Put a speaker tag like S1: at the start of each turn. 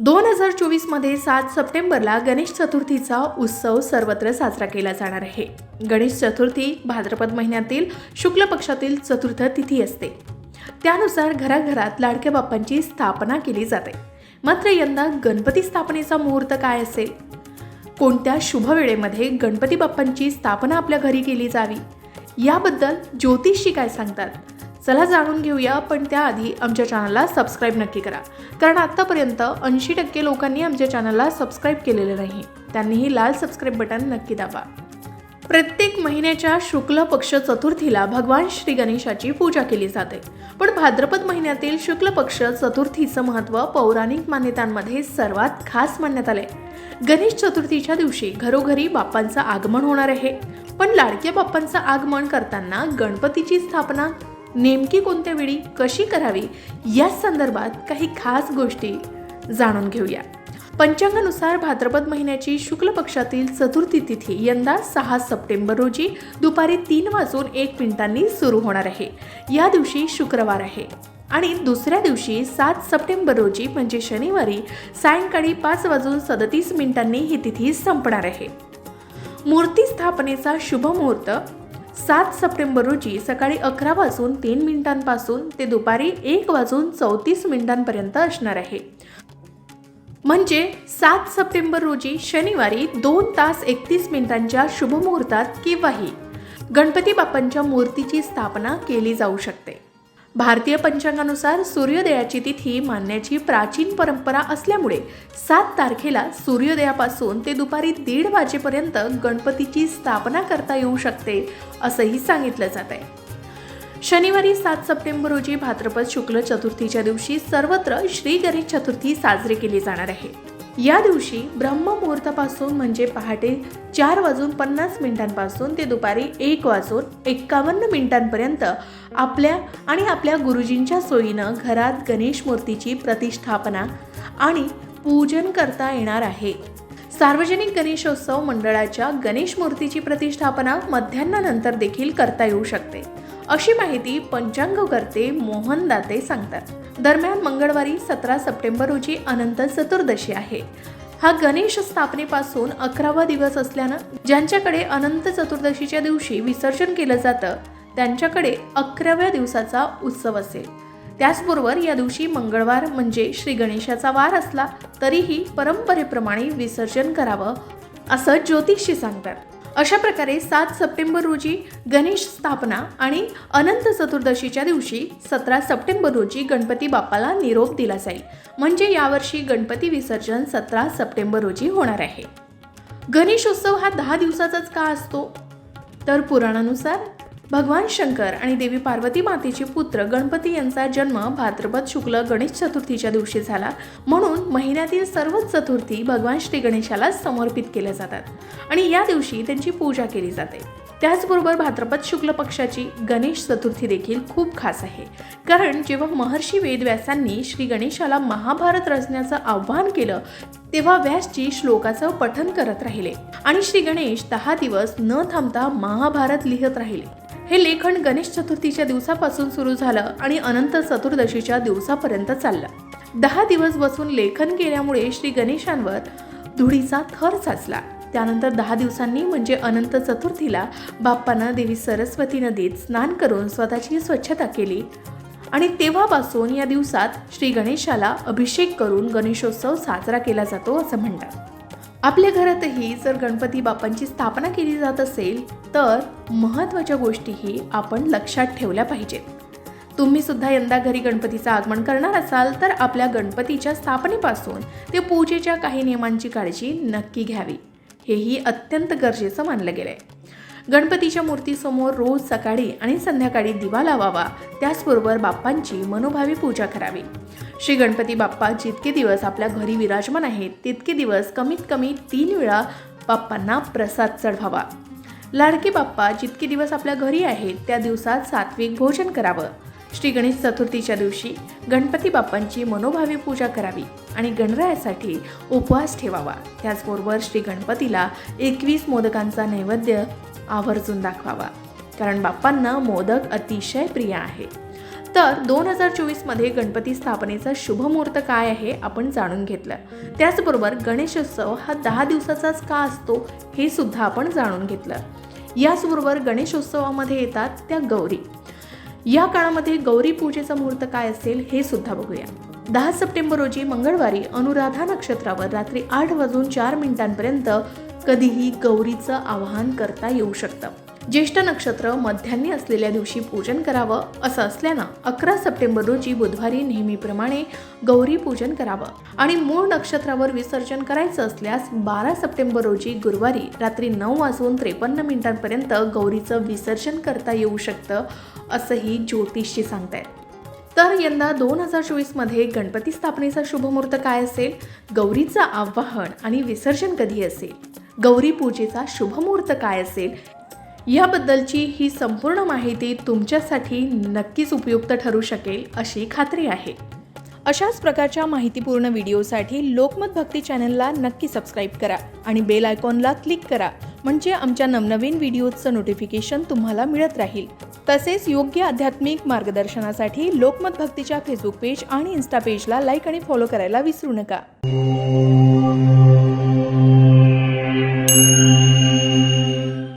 S1: दोन हजार चोवीसमध्ये सात सप्टेंबरला गणेश चतुर्थीचा उत्सव सर्वत्र साजरा केला जाणार आहे. गणेश चतुर्थी भाद्रपद महिन्यातील शुक्ल पक्षातील चतुर्थ तिथी असते. त्यानुसार घराघरात लाडक्या बाप्पांची स्थापना केली जाते. मात्र यंदा गणपती स्थापनेचा मुहूर्त काय असेल? कोणत्या शुभवेळेमध्ये गणपती बाप्पांची स्थापना आपल्या घरी केली जावी? याबद्दल ज्योतिषी काय सांगतात? चला जाणून घेऊया पण त्याआधी आमच्या चॅनलला सबस्क्राईब नक्की करा. कारण आत्तापर्यंत ऐंशी टक्के लोकांनी आमच्या चॅनलला सबस्क्राईब केलेलं नाही. त्यांनीही लाल सबस्क्राईब बटन नक्की दाबा. प्रत्येक महिन्याच्या शुक्ल पक्ष चतुर्थीला भगवान श्री गणेशाची पूजा केली जाते. पण भाद्रपद महिन्यातील शुक्ल पक्ष चतुर्थीचं महत्त्व पौराणिक मान्यतांमध्ये सर्वात खास मानण्यात आले गणेश चतुर्थीच्या दिवशी घरोघरी बाप्पांचं आगमन होणार आहे. पण लाडक्या बाप्पांचं आगमन करताना गणपतीची स्थापना नेमकी कोणत्या वेळी कशी करावी या संदर्भात काही खास गोष्टी जाणून घेऊया. पंचांगानुसार भाद्रपद महिन्याची शुक्ल पक्षातील चतुर्थी तिथी यंदा सहा सप्टेंबर रोजी दुपारी तीन वाजून एक मिनिटांनी सुरू होणार आहे. या दिवशी शुक्रवार आहे आणि दुसऱ्या दिवशी सात सप्टेंबर रोजी म्हणजे शनिवारी सायंकाळी पाच वाजून सदतीस मिनिटांनी ही तिथी संपणार आहे. मूर्ती स्थापनेचा शुभ मुहूर्त सात सप्टेंबर रोजी सकाळी अकरा वाजून तीन मिनिटांपासून ते दुपारी एक वाजून चौतीस मिनिटांपर्यंत असणार आहे. म्हणजे सात सप्टेंबर रोजी शनिवारी दोन तास एकतीस मिनिटांच्या शुभमुहूर्तात किंवाही गणपती बाप्पांच्या मूर्तीची स्थापना केली जाऊ शकते. भारतीय पंचांगानुसार सूर्योदयाची तिथी मानण्याची प्राचीन परंपरा असल्यामुळे सात तारखेला सूर्योदयापासून ते दुपारी दीड वाजेपर्यंत गणपतीची स्थापना करता येऊ शकते असंही सांगितलं जात आहे. शनिवारी सात सप्टेंबर रोजी भाद्रपद शुक्ल चतुर्थीच्या दिवशी सर्वत्र श्री गणेश चतुर्थी साजरी केली जाणार आहे. या दिवशी ब्रह्ममुहूर्तापासून म्हणजे पहाटे चार वाजून पन्नास मिनिटांपासून ते दुपारी एक वाजून एक्कावन्न मिनिटांपर्यंत आपल्या आणि आपल्या गुरुजींच्या सोयीनं घरात गणेश मूर्तीची प्रतिष्ठापना आणि पूजन करता येणार आहे. सार्वजनिक गणेशोत्सव मंडळाच्या गणेश मूर्तीची प्रतिष्ठापना मध्यान्नानंतर देखील करता येऊ शकते. अशी माहिती पंचांगकर्ते मोहन दाते सांगतात. दरम्यान मंगळवारी सतरा सप्टेंबर रोजी अनंत चतुर्दशी आहे. हा गणेश स्थापनेपासून अकरावा दिवस असल्यानं ज्यांच्याकडे अनंत चतुर्दशीच्या दिवशी विसर्जन केलं जातं त्यांच्याकडे अकराव्या दिवसाचा उत्सव असेल. त्याचबरोबर या दिवशी मंगळवार म्हणजे श्री गणेशाचा वार असला तरीही परंपरेप्रमाणे विसर्जन करावं असं ज्योतिषी सांगतात. अशा प्रकारे सात सप्टेंबर रोजी गणेश स्थापना आणि अनंत चतुर्दशीच्या दिवशी सतरा सप्टेंबर रोजी गणपती बाप्पाला निरोप दिला जाईल. म्हणजे यावर्षी गणपती विसर्जन सतरा सप्टेंबर रोजी होणार आहे. गणेशोत्सव हा दहा दिवसाचाच का असतो? तर पुराणानुसार भगवान शंकर आणि देवी पार्वती मातेचे पुत्र गणपती यांचा जन्म भाद्रपद शुक्ल गणेश चतुर्थीच्या दिवशी झाला. म्हणून महिन्यातील सर्वच चतुर्थी भगवान श्री गणेशाला समर्पित केल्या जातात आणि या दिवशी त्यांची पूजा केली जाते. त्याचबरोबर भाद्रपद शुक्ल पक्षाची गणेश चतुर्थी देखील खूप खास आहे. कारण जेव्हा महर्षी वेदव्यासांनी श्री गणेशाला महाभारत रचण्याचं आव्हान केलं तेव्हा व्यासजी श्लोकाचं पठन करत राहिले आणि श्री गणेश दहा दिवस न थांबता महाभारत लिहित राहिले. हे लेखन गणेश चतुर्थीच्या दिवसापासून सुरू झालं आणि अनंत चतुर्दशीच्या दिवसापर्यंत चाललं. दहा दिवस बसून लेखन केल्यामुळे श्री गणेशांवर धुळीचा थर साचला. त्यानंतर दहा दिवसांनी म्हणजे अनंत चतुर्थीला बाप्पानं देवी सरस्वती नदीत स्नान करून स्वतःची स्वच्छता केली आणि तेव्हापासून या दिवसात श्री गणेशाला अभिषेक करून गणेशोत्सव साजरा केला जातो असं म्हणतात. आपल्या घरातही जर गणपती बाप्पांची स्थापना केली जात असेल तर महत्त्वाच्या गोष्टीही आपण लक्षात ठेवल्या पाहिजेत. तुम्ही सुद्धा यंदा घरी गणपतीचं आगमन करणार असाल तर आपल्या गणपतीच्या स्थापनेपासून ते पूजेच्या काही नियमांची काळजी नक्की घ्यावी. हेही अत्यंत गरजेचं मानलं गेलं आहे गणपतीच्या मूर्तीसमोर रोज सकाळी आणि संध्याकाळी दिवा लावावा. त्याचबरोबर बाप्पांची मनोभावी पूजा करावी. श्री गणपती बाप्पा जितके दिवस आपल्या घरी विराजमान आहेत तितके दिवस कमीत कमी तीन वेळा बाप्पांना प्रसाद चढवावा. लाडके बाप्पा जितके दिवस आपल्या घरी आहेत त्या दिवसात सात्विक भोजन करावं. श्री गणेश चतुर्थीच्या दिवशी गणपती बाप्पांची मनोभावी पूजा करावी आणि गणरायासाठी उपवास ठेवावा. त्याचबरोबर श्री गणपतीला एकवीस मोदकांचा नैवेद्य आवर्जून दाखवावा. कारण बाप्पांना मोदक अतिशय प्रिय आहे. तर दोन हजार चोवीसमध्ये गणपती स्थापनेचा शुभमुहूर्त काय आहे आपण जाणून घेतलं. त्याचबरोबर गणेशोत्सव हा दहा दिवसाचाच का असतो हे सुद्धा आपण जाणून घेतलं. याचबरोबर गणेशोत्सवामध्ये येतात त्या गौरी. या काळामध्ये गौरी पूजेचा मुहूर्त काय असेल हे सुद्धा बघूया. दहा सप्टेंबर रोजी मंगळवारी अनुराधा नक्षत्रावर रात्री आठ वाजून चार मिनिटांपर्यंत कधीही गौरीचं आवाहन करता येऊ शकतं. ज्येष्ठ नक्षत्र मध्यान्ही असलेल्या दिवशी पूजन करावं असं असल्यानं अकरा सप्टेंबर रोजी बुधवारी नेहमीप्रमाणे गौरी पूजन करावं. आणि मूळ नक्षत्रावर विसर्जन करायचं असल्यास बारा सप्टेंबर रोजी गुरुवारी रात्री नऊ वाजून त्रेपन्न मिनिटांपर्यंत गौरीचं विसर्जन करता येऊ शकतं असंही ज्योतिषी सांगतायत. तर यंदा दोन हजार चोवीसमध्ये गणपती स्थापनेचा शुभमुहूर्त काय असेल? गौरीचं आवाहन आणि विसर्जन कधी असेल? गौरी पूजेचा शुभमुहूर्त काय असेल? याबद्दलची ही संपूर्ण माहिती तुमच्यासाठी नक्कीच उपयुक्त ठरू शकेल अशी खात्री आहे. अशाच प्रकारच्या माहितीपूर्ण व्हिडिओसाठी लोकमत भक्ती चॅनलला नक्की सबस्क्राईब करा आणि बेल आयकॉनला क्लिक करा म्हणजे आमच्या नवनवीन व्हिडिओचं नोटिफिकेशन तुम्हाला मिळत राहील. तसेच योग्य आध्यात्मिक मार्गदर्शनासाठी लोकमत भक्तीच्या फेसबुक पेज आणि इन्स्टा पेजला लाईक आणि फॉलो करायला विसरू नका.